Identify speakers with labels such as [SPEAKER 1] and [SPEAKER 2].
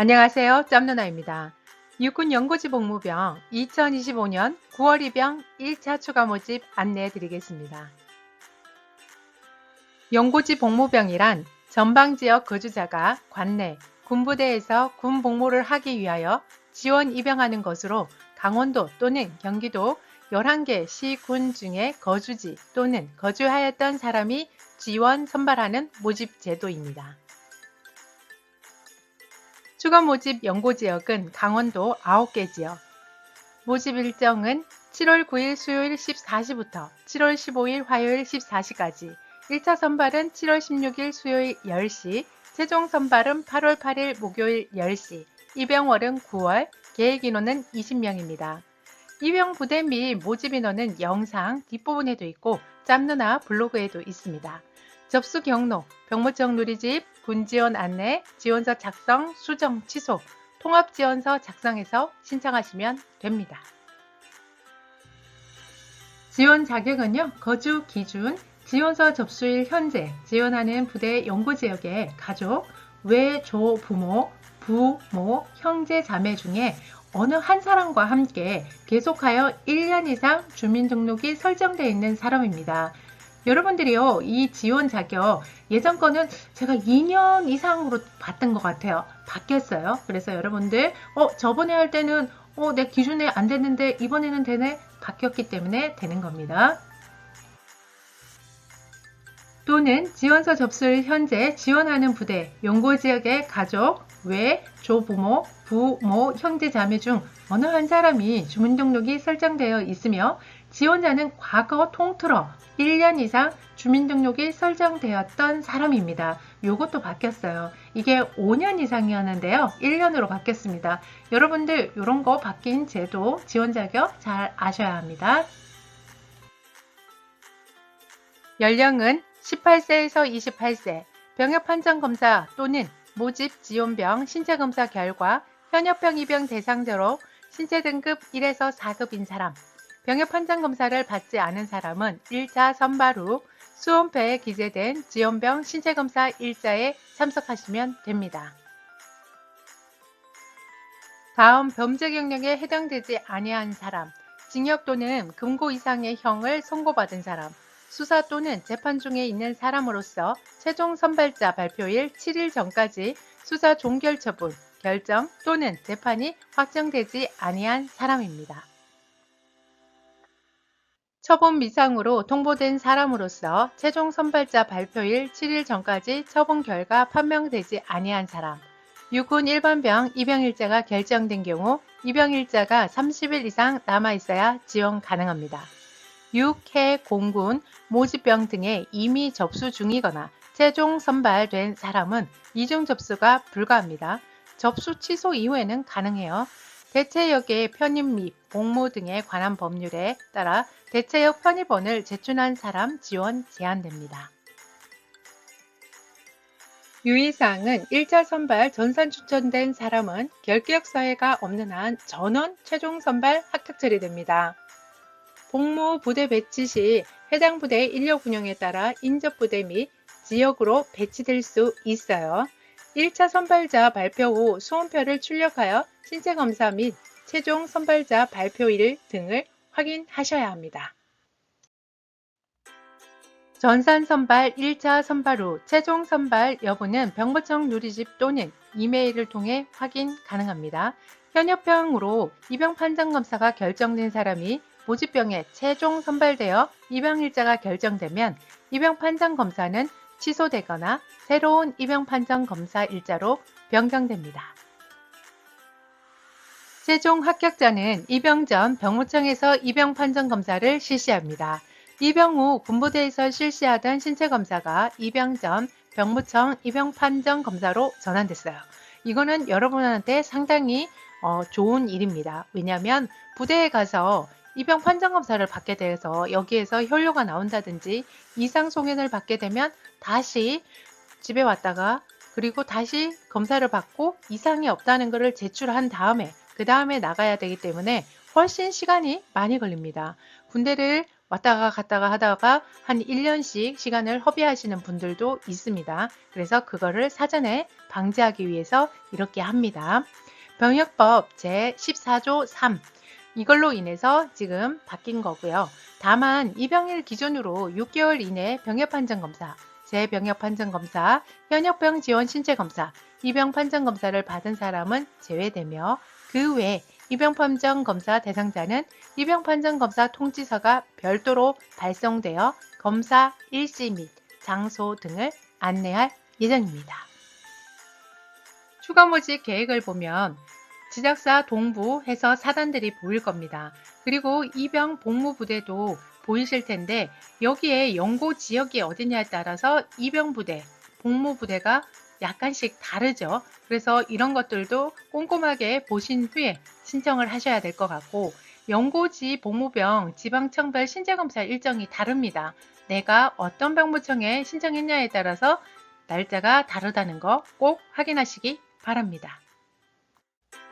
[SPEAKER 1] 안녕하세요. 짬누나입니다. 육군 연고지 복무병 2025년 9월 입영 1차 추가 모집 안내해 드리겠습니다. 연고지 복무병이란 전방 지역 거주자가 관내, 군부대에서 군 복무를 하기 위하여 지원 입영하는 것으로 강원도 또는 경기도 11개 시군 중에 거주지 또는 거주하였던 사람이 지원 선발하는 모집 제도입니다. 추가 모집 연고 지역은 강원도 9개 지역. 모집 일정은 7월 9일 수요일 14시부터 7월 15일 화요일 14시까지. 1차 선발은 7월 16일 수요일 10시, 최종 선발은 8월 8일 목요일 10시, 입영월은 9월, 계획 인원은 20명입니다. 입영 부대 및 모집 인원은 영상 뒷부분에도 있고 짬누나 블로그에도 있습니다. 접수 경로, 병무청 누리집, 군지원 안내, 지원서 작성, 수정, 취소, 통합지원서 작성해서 신청하시면 됩니다. 지원 자격은요, 거주 기준, 지원서 접수일 현재, 지원하는 부대 연구지역의 가족, 외, 조, 부모, 부모, 형제, 자매 중에 어느 한 사람과 함께 계속하여 1년 이상 주민등록이 설정되어 있는 사람입니다. 여러분들이요, 이 지원 자격 예전 거는 제가 2년 이상으로 봤던 것 같아요. 바뀌었어요. 그래서 여러분들, 어, 저번에 할 때는, 어, 내 기준에 안 됐는데 이번에는 되네? 바뀌었기 때문에 되는 겁니다. 또는 지원서 접수를 현재 지원하는 부대, 연고 지역의 가족, 외, 조부모, 부모, 형제, 자매 중 어느 한 사람이 주민등록이 설정되어 있으며 지원자는 과거 통틀어 1년 이상 주민등록이 설정되었던 사람입니다. 요것도 바뀌었어요. 이게 5년 이상이었는데요. 1년으로 바뀌었습니다. 여러분들 이런 거 바뀐 제도 지원 자격 잘 아셔야 합니다. 연령은 18세에서 28세, 병역 판정 검사 또는 모집 지원병 신체 검사 결과 현역병 입영 대상자로 신체 등급 1에서 4급인 사람, 병역 판정 검사를 받지 않은 사람은 1차 선발 후 수험표에 기재된 지원병 신체 검사 일자에 참석하시면 됩니다. 다음 범죄 경력에 해당되지 아니한 사람, 징역 또는 금고 이상의 형을 선고받은 사람, 수사 또는 재판 중에 있는 사람으로서 최종 선발자 발표일 7일 전까지 수사 종결 처분, 결정 또는 재판이 확정되지 아니한 사람입니다. 처분 미상으로 통보된 사람으로서 최종 선발자 발표일 7일 전까지 처분 결과 판명되지 아니한 사람, 육군 일반병 입영일자가 결정된 경우 입영일자가 30일 이상 남아 있어야 지원 가능합니다. 육해 공군 모집병 등에 이미 접수 중이거나 최종 선발된 사람은 이중 접수가 불가합니다. 접수 취소 이후에는 가능해요. 대체역의 편입 및 복무 등에 관한 법률에 따라 대체역 편입원을 제출한 사람 지원 제한됩니다. 유의사항은 1차 선발 전산 추천된 사람은 결격 사회가 없는 한 전원 최종 선발 합격 처리됩니다. 복무 부대 배치 시 해당 부대의 인력 운영에 따라 인접 부대 및 지역으로 배치될 수 있어요. 1차 선발자 발표 후 수험표를 출력하여 신체 검사 및 최종 선발자 발표일 등을 확인하셔야 합니다. 전산 선발 1차 선발 후 최종 선발 여부는 병무청 누리집 또는 이메일을 통해 확인 가능합니다. 현역병으로 입영 판정 검사가 결정된 사람이 모집병에 최종 선발되어 입영일자가 결정되면 입영 판정 검사는 취소되거나 새로운 입영 판정 검사 일자로 변경됩니다. 최종 합격자는 입영 전 병무청에서 입영 판정 검사를 실시합니다. 입영 후 군부대에서 실시하던 신체 검사가 입영 전 병무청 입영 판정 검사로 전환됐어요. 이거는 여러분한테 상당히 어, 좋은 일입니다. 왜냐하면 부대에 가서 입영 판정 검사를 받게 돼서 여기에서 혈뇨가 나온다든지 이상 송연을 받게 되면 다시 집에 왔다가 그리고 다시 검사를 받고 이상이 없다는 것을 제출한 다음에 그 다음에 나가야 되기 때문에 훨씬 시간이 많이 걸립니다. 군대를 왔다가 갔다가 하다가 한 1년씩 시간을 허비하시는 분들도 있습니다. 그래서 그거를 사전에 방지하기 위해서 이렇게 합니다. 병역법 제14조 3 이걸로 인해서 지금 바뀐 거고요. 다만 입영일 기준으로 6개월 이내 병역 판정 검사, 재병역 판정 검사, 현역병 지원 신체 검사, 입영 판정 검사를 받은 사람은 제외되며 그 외 입영 판정 검사 대상자는 입영 판정 검사 통지서가 별도로 발송되어 검사 일시 및 장소 등을 안내할 예정입니다. 추가 모집 계획을 보면 지작사 동부 해서 사단들이 보일 겁니다. 그리고 입영 복무부대도 보이실 텐데 여기에 연고 지역이 어디냐에 따라서 입영부대, 복무 부대가 약간씩 다르죠. 그래서 이런 것들도 꼼꼼하게 보신 후에 신청을 하셔야 될 것 같고 연고지 복무병 지방청별 신체검사 일정이 다릅니다. 내가 어떤 병무청에 신청했냐에 따라서 날짜가 다르다는 거 꼭 확인하시기 바랍니다.